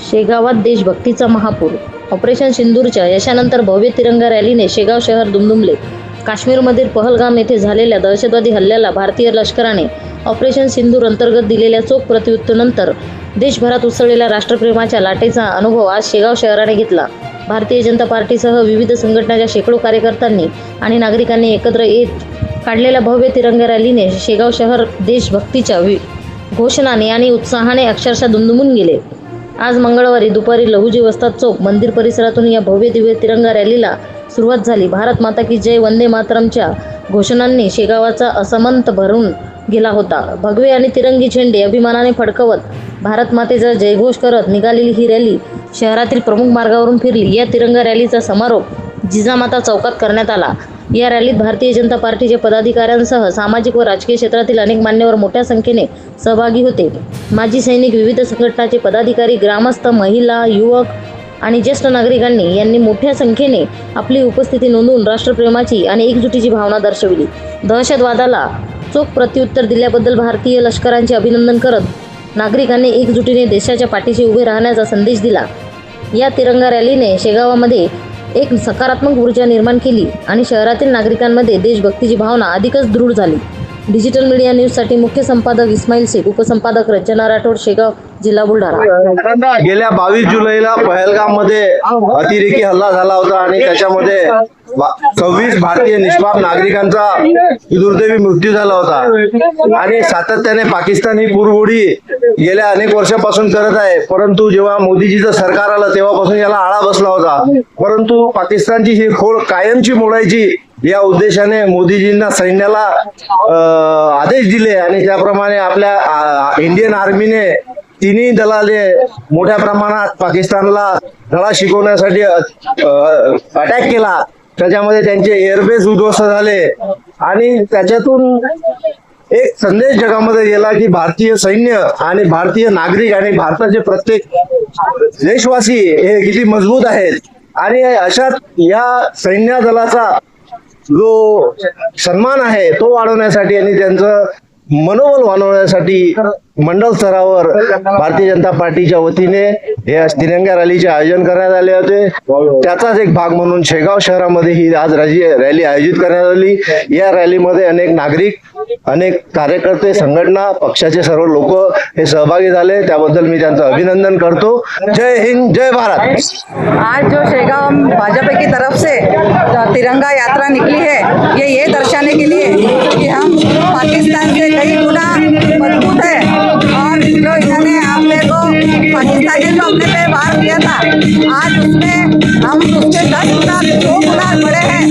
शेगावात देशभक्तीचा महापूर. ऑपरेशन सिंदूरच्या यशानंतर भव्य तिरंगा रॅलीने शेगाव शहर दुमदुमले. काश्मीरमधील पहलगाम येथे झालेल्या दहशतवादी हल्ल्याला भारतीय लष्कराने ऑपरेशन सिंदूर अंतर्गत दिलेल्या चोख प्रत्युत्तरनंतर देशभरात उसळलेल्या राष्ट्रप्रेमाच्या लाटेचा अनुभव आज शेगाव शहराने घेतला. भारतीय जनता पार्टीसह विविध संघटनाच्या शेकडो कार्यकर्त्यांनी आणि नागरिकांनी एकत्र येत काढलेल्या भव्य तिरंगा रॅलीने शेगाव शहर देशभक्तीच्या वि घोषणाने आणि उत्साहाने अक्षरशः दुमदुमून गेले. आज मंगळवारी दुपारी लहुजी वस्ताद चौक मंदिर परिसरातून या भव्य दिव्य तिरंगा रॅलीला सुरुवात झाली. भारत माता की जय वंदे मातरमच्या घोषणांनी शेगावाचा असमंत भरून गेला होता. भगवे आणि तिरंगी झेंडे अभिमानाने फडकवत भारत मातेचा जयघोष करत निघालेली ही रॅली शहरातील प्रमुख मार्गावरून फिरली. या तिरंगा रॅलीचा समारोप जिजामाता चौकात करण्यात आला. या रॅलीत भारतीय जनता पार्टीच्या पदाधिकाऱ्यांसह सामाजिक व राजकीय क्षेत्रातील अनेक मान्यवर मोठ्या संख्येने सहभागी होते. माजी सैनिक विविध संघटनाचे पदाधिकारी ग्रामस्थ महिला युवक आणि ज्येष्ठ नागरिकांनी यांनी मोठ्या संख्येने आपली उपस्थिती नोंदवून राष्ट्रप्रेमाची आणि एकजुटीची भावना दर्शविली. दहशतवादाला चोख प्रत्युत्तर दिल्याबद्दल भारतीय लष्करांचे अभिनंदन करत नागरिकांनी एकजुटीने देशाच्या पाठीशी उभे राहण्याचा संदेश दिला. या तिरंगा रॅलीने शेगावामध्ये एक सकारात्मक ऊर्जा निर्माण केली आणि शहरातील नागरिकांमध्ये देशभक्तीची भावना अधिकच दृढ झाली. डिजिटल मीडिया न्यूजसाठी मुख्य संपादक इस्माईल शेख उपसंपादक रचना राठोड शेगाव जिल्हा बुलढाणा. गेल्या बावीस जुलैला पहलगाममध्ये अतिरेकी हल्ला झाला होता आणि त्याच्यामध्ये सव्वीस भारतीय निष्पाप नागरिकांचा दुर्दैवी मृत्यू झाला होता. आणि सातत्याने पाकिस्तान ही पुरवडी गेल्या अनेक वर्षापासून करत आहे. परंतु जेव्हा मोदीजीचं सरकार आलं तेव्हापासून याला आळा बसला होता. परंतु पाकिस्तानची ही खोड कायमची मोडायची या उद्देशाने मोदीजींना सैन्याला आदेश दिले आणि त्याप्रमाणे आपल्या इंडियन आर्मीने तिन्ही दलाले मोठ्या प्रमाणात पाकिस्तानला धडा शिकवण्यासाठी अटॅक केला. त्याच्यामध्ये त्यांचे एअरबेस उद्ध्वस्त झाले. आणि त्याच्यातून एक संदेश जगामध्ये गेला की भारतीय सैन्य आणि भारतीय नागरिक आणि भारताचे प्रत्येक देशवासी हे किती मजबूत आहेत. आणि अशात या सैन्य दलाचा जो सन्मान आहे तो वाढवण्यासाठी आणि त्यांचं मनोबल वाढवण्यासाठी मंडळ स्तरावर भारतीय जनता पार्टीच्या वतीने हे तिरंगा रॅलीचे आयोजन करण्यात आले होते. त्याचाच एक भाग म्हणून शेगाव शहरामध्ये ही आज रॅली रॅली आयोजित करण्यात आली. या रॅलीमध्ये अनेक नागरिक अनेक कार्यकर्ते संघटना पक्षाचे सर्व लोक हे सहभागी झाले. त्याबद्दल मी त्यांचं अभिनंदन करतो. जय हिंद जय भारत. आज जो शेगाव भाजपा की तरफ से तिरंगा यात्रा निकली है ये ये दर्शाने के लिए कि हम पाकिस्तान से कई गुना मजबूत है। और जो इन्होंने मेरे को पाकिस्तान जो अपने पे वार किया था आज उसमें हम उसके दस गुना दो गुना बड़े हैं।